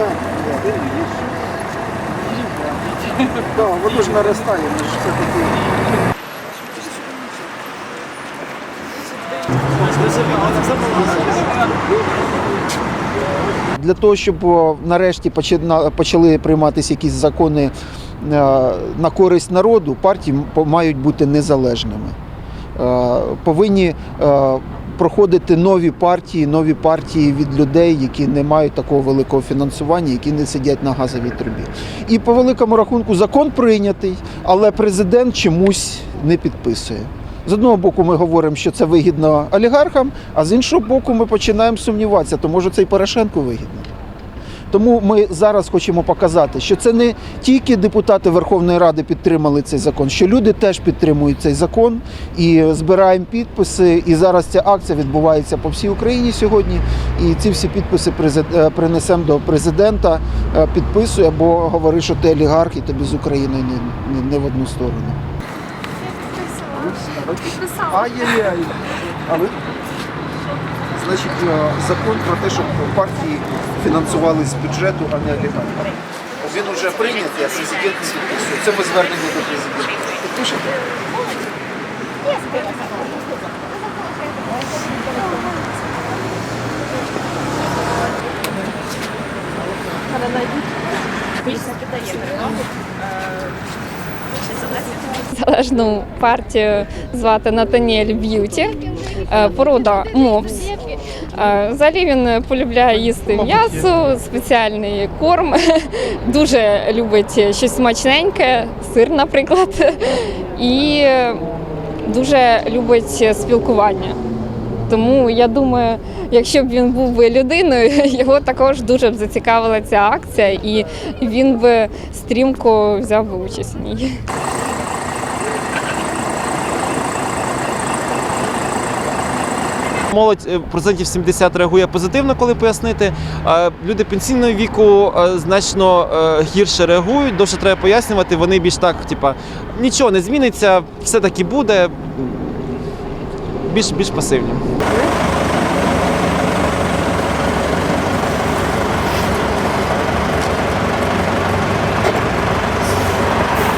Да. Да, воно ж наростає, ми ж все-таки. Для того, щоб нарешті почали прийматися якісь закони е, на користь народу, партії мають бути незалежними. Е, Повинні е, проходити нові партії, нові партії від людей, які не мають такого великого фінансування, які не сидять на газовій трубі. І по великому рахунку закон прийнятий, але президент чомусь не підписує. З одного боку, ми говоримо, що це вигідно олігархам, а з іншого боку, ми починаємо сумніватися, то може це і Порошенку вигідно. Тому ми зараз хочемо показати, що це не тільки депутати Верховної Ради підтримали цей закон, що люди теж підтримують цей закон і збираємо підписи. І зараз ця акція відбувається по всій Україні сьогодні. І ці всі підписи е, принесемо до президента, е, підписує, бо говорить, що ти олігарх і тобі з України не, не, не в одну сторону. Підписала. Ай-яй-яй. А ви? Значить, е, закон про те, щоб партії фінансували з бюджету, а не олігархи. Він вже прийнятий, а президент не підписує. Це ми звернення до президента. Підпишете? Залежну партію звати Натаніель Б'юті, е, порода Мопс. Е, Взагалі він полюбляє їсти м'ясо, спеціальний корм, дуже любить щось смачненьке, сир, наприклад, і дуже любить спілкування. Тому я думаю, якщо б він був би людиною, його також дуже б зацікавила ця акція, і він би стрімко взяв би участь в ній. Молодь е, процентів 70 реагує позитивно, коли пояснити. Люди пенсійного віку е, значно е, гірше реагують, довше треба пояснювати. Вони більш так, типа, нічого не зміниться, все таки буде. Більш більш пасивні.